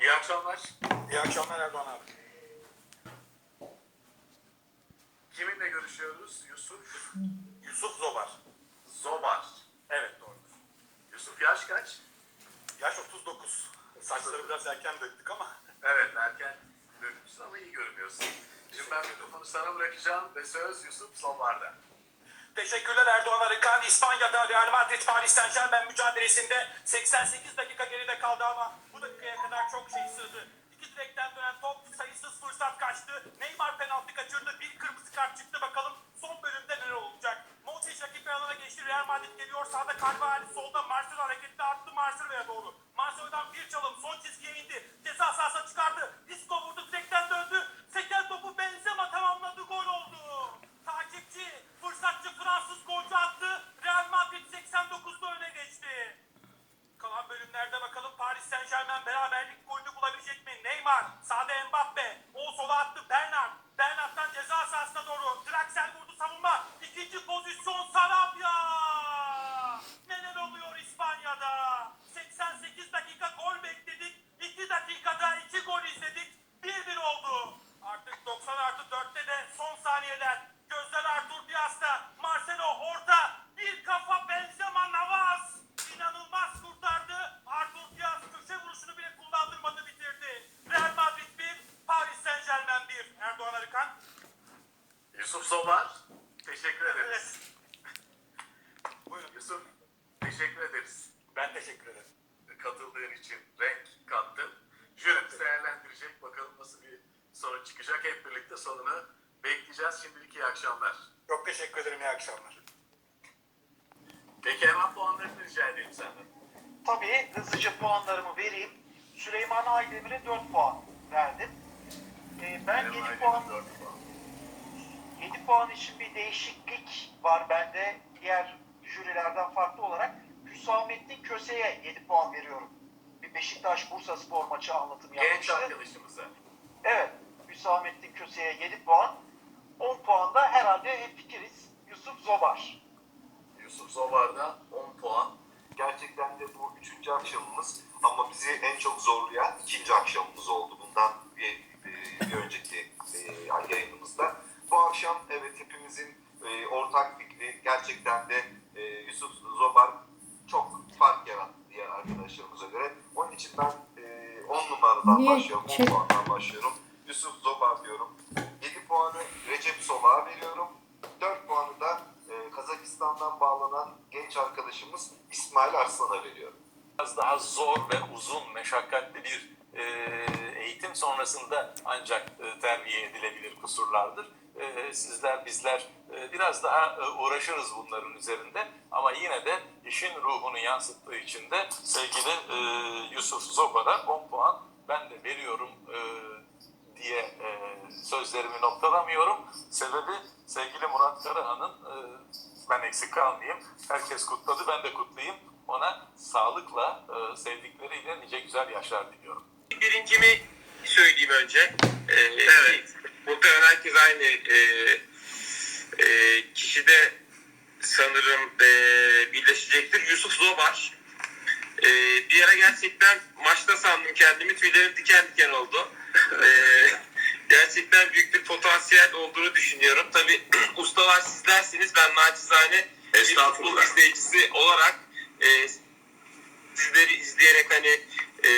İyi akşamlar. İyi akşamlar Erdoğan abi. Kiminle görüşüyoruz? Yusuf Yusuf Zobar. Zobar. Evet doğrudur. Yusuf yaş kaç? Yaş 39. Saçları biraz erken döktük ama. Evet erken dönmüşsün ama iyi görünüyorsun. Şimdi ben mikrofonu sana bırakacağım ve söz Yusuf Zobar'da. Teşekkürler Erdoğan Arıkan. İspanya'da Real Madrid Paris Saint Germain mücadelesinde 88 dakika geride kaldı ama dakikaya kadar çok şey sığdı. İki direkten dönen top sayısız fırsat kaçtı. Neymar penaltı kaçırdı. Bir kırmızı kart çıktı. Bakalım son bölümde neler olacak. Modric rakip alana geçti. Real Madrid geliyor. Sağda Carvajal. Solda Marcelo hareketli arttı Marcelo'ya doğru. Marcelo'dan bir çalım. Son çizgiye indi. Ceza sahasına Zobar. Teşekkür ederiz. Buyurun. Yusuf teşekkür ederiz. Ben teşekkür ederim. Katıldığın için renk kattın. Jürimiz değerlendirecek. Bakalım nasıl bir sonuç çıkacak. Hep birlikte sonunu bekleyeceğiz. Şimdilik iyi akşamlar. Çok teşekkür ederim. İyi akşamlar. Peki hemen puanlarını rica edeyim senden. Tabii hızlıca puanlarımı vereyim. Süleyman Aydemir'e 4 puan verdim. Ee, ben 7 Aydın puan, dört puan. 7 puan için bir değişiklik var bende. Diğer jürilerden farklı olarak Hüsamettin Köse'ye 7 puan veriyorum. Bir Beşiktaş Bursa Spor maçı anlatım Genç yapmıştı. arkadaşımıza. Evet, Hüsamettin Köse'ye 7 puan. 10 puan da herhalde hemfikiriz Yusuf Zobar. Yusuf Zobar'da 10 puan. Gerçekten de bu üçüncü akşamımız ama bizi en çok zorlayan ikinci akşamımız oldu. Bundan bir, bir, önceki e, ay yayınımızda. Bu akşam e, ortak fikri gerçekten de e, Yusuf Zobar çok fark yarattı diğer arkadaşlarımıza göre. Onun için ben 10 numaradan Niye? başlıyorum, 10 Şey- puandan başlıyorum. Yusuf Zobar diyorum. 7 puanı Recep Solak'a veriyorum. 4 puanı da e, Kazakistan'dan bağlanan genç arkadaşımız İsmail Arslan'a veriyorum. biraz daha zor ve uzun, meşakkatli bir e, eğitim sonrasında ancak e, terbiye edilebilir kusurlardır. E, sizler, bizler e, biraz daha e, uğraşırız bunların üzerinde ama yine de işin ruhunu yansıttığı için de sevgili e, Yusuf Zobar'a 10 puan ben de veriyorum e, diye e, sözlerimi noktalamıyorum. Sebebi sevgili Murat Karahan'ın e, ben eksik kalmayayım. Herkes kutladı ben de kutlayayım. Ona sağlıkla e, sevdikleriyle nice güzel yaşlar diliyorum. Birincimi söyleyeyim önce. Ee, evet. Muhtemelen herkes aynı e, e, kişide sanırım e, birleşecektir. Yusuf Zobar. E, bir ara gerçekten maçta sandım kendimi. Tüylerim diken diken oldu. E, gerçekten büyük bir potansiyel olduğunu düşünüyorum. Tabii ustalar sizlersiniz. Ben naçizane bir futbol izleyicisi olarak e, sizleri izleyerek hani e,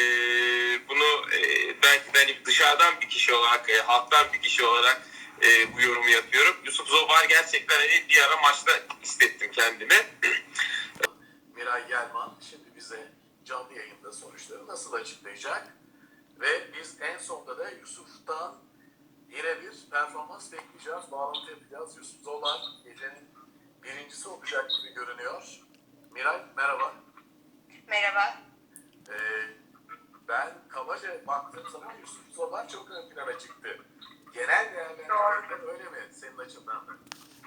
bunu e, belki hani dışarıdan bir kişi olarak, e, halktan bir kişi olarak e, bu yorumu yapıyorum. Yusuf Zobar gerçekten hani bir ara maçta hissettim kendimi. Miray Gelman şimdi bize canlı yayında sonuçları nasıl açıklayacak? Ve biz en sonda da Yusuf'tan yine bir performans bekleyeceğiz. Bağlantı yapacağız. Yusuf Zolar gecenin birincisi olacak gibi görünüyor. Miray merhaba. Merhaba. Ee, ben kabaca baktığım zaman Yusuf Zolar plana çıktı. Genel değerlendirmede öyle mi senin açından da?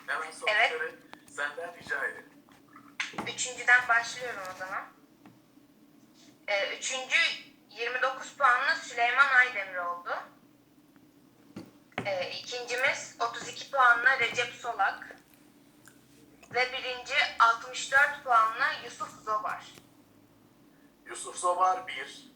Hemen sonuçları senden rica edelim. Üçüncüden başlıyorum o zaman. Ee, üçüncü 29 puanlı Süleyman Aydemir oldu. Ee, ikincimiz 32 puanla Recep Solak. Ve birinci 64 puanla Yusuf Zobar. Yusuf Zobar 1,